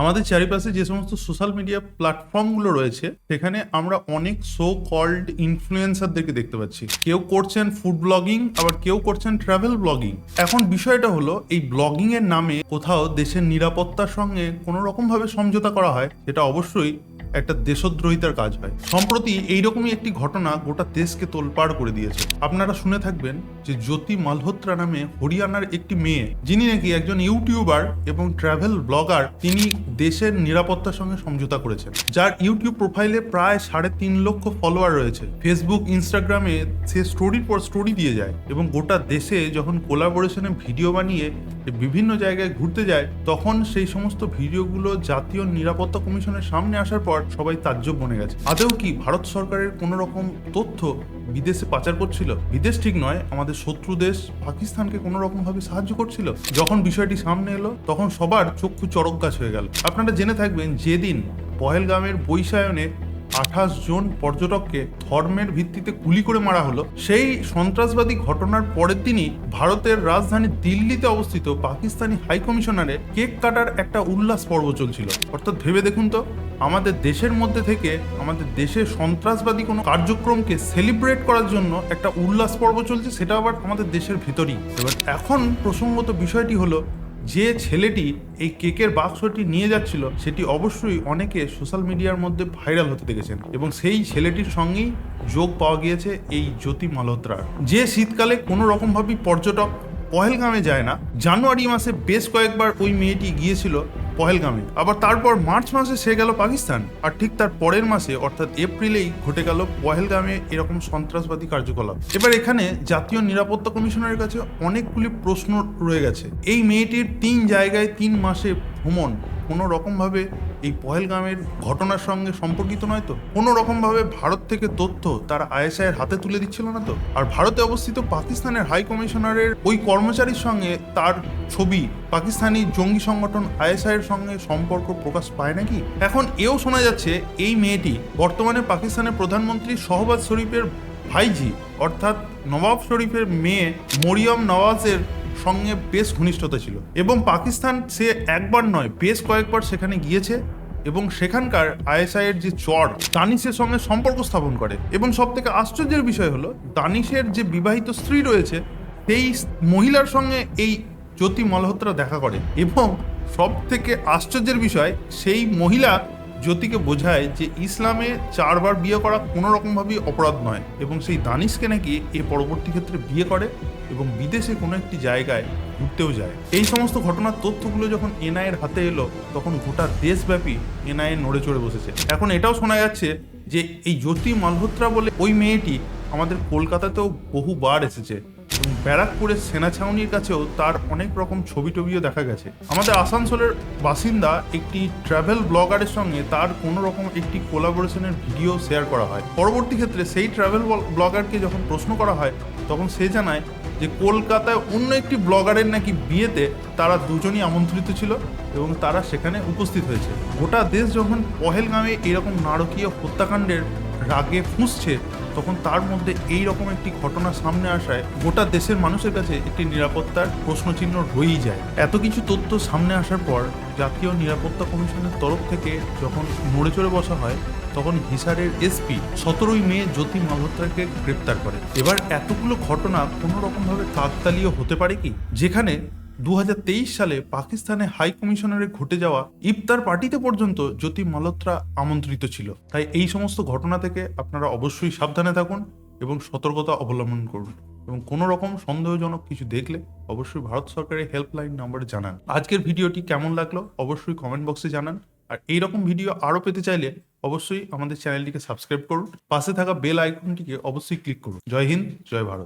আমাদের চারিপাশে যে সমস্ত সোশ্যাল মিডিয়া প্ল্যাটফর্মগুলো রয়েছে, সেখানে আমরা অনেক সো কল্ড ইনফ্লুয়েন্সারদেরকে দেখতে পাচ্ছি। কেউ করছেন ফুড ব্লগিং আবার কেউ করছেন ট্রাভেল ব্লগিং এখন বিষয়টা হলো, এই ব্লগিং এর নামে কোথাও দেশের নিরাপত্তার সঙ্গে কোনো রকম ভাবে সমঝোতা করা হয়, সেটা অবশ্যই একটা দেশদ্রোহিতার কাজ হয়। সম্প্রতি এইরকমই একটি ঘটনা গোটা দেশকে তোলপাড় করে দিয়েছে। আপনারা শুনে থাকবেন যে জ্যোতি মালহোত্রা নামে হরিয়ানার একটি মেয়ে, যিনি নাকি একজন ইউটিউবার এবং ট্রাভেল ব্লগার, তিনি দেশের নিরাপত্তার সঙ্গে সমঝোতা করেছেন। যার ইউটিউব প্রোফাইলে প্রায় সাড়ে তিন লক্ষ ফলোয়ার রয়েছে। ফেসবুক, ইনস্টাগ্রামে সে স্টোরির পর স্টোরি দিয়ে যায় এবং গোটা দেশে যখন কোলাবোরেশনে ভিডিও বানিয়ে বিভিন্ন জায়গায় ঘুরতে যায়, তখন সেই সমস্ত ভিডিওগুলো জাতীয় নিরাপত্তা কমিশনের সামনে আসার পর সবাই তাজ্জব বনে গেছে। আদৌ কি ভারত সরকারের কোনো রকম তথ্য বিদেশে পাচার করছিল? বিদেশ ঠিক নয়, আমাদের শত্রু দেশ পাকিস্তানকে কোনো রকম ভাবে সাহায্য করছিল। যখন বিষয়টি সামনে এলো, তখন সবার চক্ষু চরক গাছ হয়ে গেল। আপনারা জেনে থাকবেন, যেদিন পহেলগামের বৈশায়নে আঠাশ জন পর্যটককে ধর্মের ভিত্তিতে গুলি করে মারা হলো। সেই সন্ত্রাসবাদী ঘটনার পরের দিনই ভারতের রাজধানী দিল্লিতে অবস্থিত পাকিস্তানি হাই কমিশনারে কেক কাটার একটা উল্লাস পর্ব চলছিল। অর্থাৎ ভেবে দেখুন তো, আমাদের দেশের মধ্যে থেকে আমাদের দেশের সন্ত্রাসবাদী কোনো কার্যক্রমকে সেলিব্রেট করার জন্য একটা উল্লাস পর্ব চলছে, সেটা আবার আমাদের দেশের ভিতরেই। এবার এখন প্রসঙ্গত বিষয়টি হলো যে ছেলেটি এই কেকের বাক্সটি নিয়ে যাচ্ছিল, সেটি অবশ্যই অনেকে সোশ্যাল মিডিয়ার মধ্যে ভাইরাল হতে দেখেছেন এবং সেই ছেলেটির সঙ্গেই যোগ পাওয়া গিয়েছে এই জ্যোতি মালহোত্রার। যে শীতকালে কোনো রকমভাবেই পর্যটক পহেলগামে যায় না, জানুয়ারি মাসে বেশ কয়েকবার ওই মেয়েটি গিয়েছিল পহেলগামে। আবার তারপর মার্চ মাসে সে গেল পাকিস্তান। আর ঠিক তার পরের মাসে, অর্থাৎ এপ্রিলেই ঘটে গেল পহেলগামে এরকম সন্ত্রাসবাদী কার্যকলাপ। এবার এখানে জাতীয় নিরাপত্তা কমিশনের কাছে অনেকগুলি প্রশ্ন রয়ে গেছে। এই মেয়েটির তিন জায়গায় তিন মাসে ভ্রমণ কোনো রকমভাবে এই পহেলগামের ঘটনার সঙ্গে সম্পর্কিত নয় তো? কোনো রকমভাবে ভারত থেকে তথ্য তারা আইএসআই এর হাতে তুলে দিচ্ছিল না তো? আর ভারতে অবস্থিত পাকিস্তানের হাই কমিশনারের ওই কর্মচারীর সঙ্গে তার ছবি পাকিস্তানি জঙ্গি সংগঠন আইএসআই এর সঙ্গে সম্পর্ক প্রকাশ পায় নাকি? এখন এও শোনা যাচ্ছে এই মেয়েটি বর্তমানে পাকিস্তানের প্রধানমন্ত্রী শহবাজ শরীফের ভাইজি অর্থাৎ নবাব শরীফের মেয়ে মরিয়ম নওয়াজের সঙ্গে বেশ ঘনিষ্ঠতা ছিল। এবং পাকিস্তান সে একবার নয়, বেশ কয়েকবার সেখানে গিয়েছে এবং সেখানকার আইএসআই এর যে চর, দানিশের সঙ্গে সম্পর্ক স্থাপন করে। এবং সব থেকে আশ্চর্যের বিষয় হলো, দানিশের যে বিবাহিত স্ত্রী রয়েছে, সেই মহিলার সঙ্গে এই জ্যোতি মালহোত্রা দেখা করে। এবং সব থেকে আশ্চর্যের বিষয়, সেই মহিলা জ্যোতিকে বোঝায় যে ইসলামে চারবার বিয়ে করা কোনো রকমভাবেই অপরাধ নয় এবং সেই দানিশকে নাকি এ পরবর্তী ক্ষেত্রে বিয়ে করে এবং বিদেশে কোনো একটি জায়গায় ঘুরতেও যায়। এই সমস্ত ঘটনার তথ্যগুলো যখন এনআইয়ের হাতে এলো, তখন গোটা দেশব্যাপী এনআইএ নড়ে চড়ে বসেছে। এখন এটাও শোনা যাচ্ছে যে এই জ্যোতি মালহোত্রা বলে ওই মেয়েটি আমাদের কলকাতাতেও বহুবার এসেছে। ব্যারাকপুরের সেনা ছাউনির কাছেও তার অনেক রকম ছবি টবিও দেখা গেছে। আমাদের আসানসোলের বাসিন্দা একটি ট্রাভেল ব্লগারের সঙ্গে তার কোনো রকম একটি কোলাবোরেশনের ভিডিও শেয়ার করা হয়। পরবর্তী ক্ষেত্রে সেই ট্রাভেল ব্লগারকে যখন প্রশ্ন করা হয়, তখন সে জানায় যে কলকাতায় অন্য একটি ব্লগারের নাকি বিয়েতে তারা দুজনই আমন্ত্রিত ছিল এবং তারা সেখানে উপস্থিত হয়েছে। গোটা দেশ যখন পহেলগামে এরকম নারকীয় হত্যাকাণ্ডের রাগে ফুঁসছে তখন তার মধ্যে এই রকম একটি ঘটনা সামনে আসায় গোটা দেশের মানুষের কাছে একটি নিরাপত্তার প্রশ্নচিহ্ন রয়েই যায়। এত কিছু তথ্য সামনে আসার পর জাতীয় নিরাপত্তা কমিশনের তরফ থেকে যখন নড়ে চড়ে বসা হয়, তখন হিসারের এসপি সতেরোই মে জ্যোতি মালহোত্রাকে গ্রেপ্তার করে। এবার এতগুলো ঘটনা কোনো রকমভাবে কাকতালীয় হতে পারে কি? যেখানে দু হাজার তেইশ সালে পাকিস্তানে হাই কমিশনারে ঘটে যাওয়া ইফতার পার্টিতে পর্যন্ত জ্যোতি মালহোত্রা আমন্ত্রিত ছিল। তাই এই সমস্ত ঘটনা থেকে আপনারা অবশ্যই সাবধানে থাকুন এবং সতর্কতা অবলম্বন করুন। এবং কোনো রকম সন্দেহজনক কিছু দেখলে অবশ্যই ভারত সরকারের হেল্পলাইন নাম্বারে জানান। আজকের ভিডিওটি কেমন লাগল অবশ্যই কমেন্ট বক্সে জানান। আর এই রকম ভিডিও আরও পেতে চাইলে অবশ্যই আমাদের চ্যানেলটিকে সাবস্ক্রাইব করুন। পাশে থাকা বেল আইকনটিকে অবশ্যই ক্লিক করুন। জয় হিন্দ, জয় ভারত।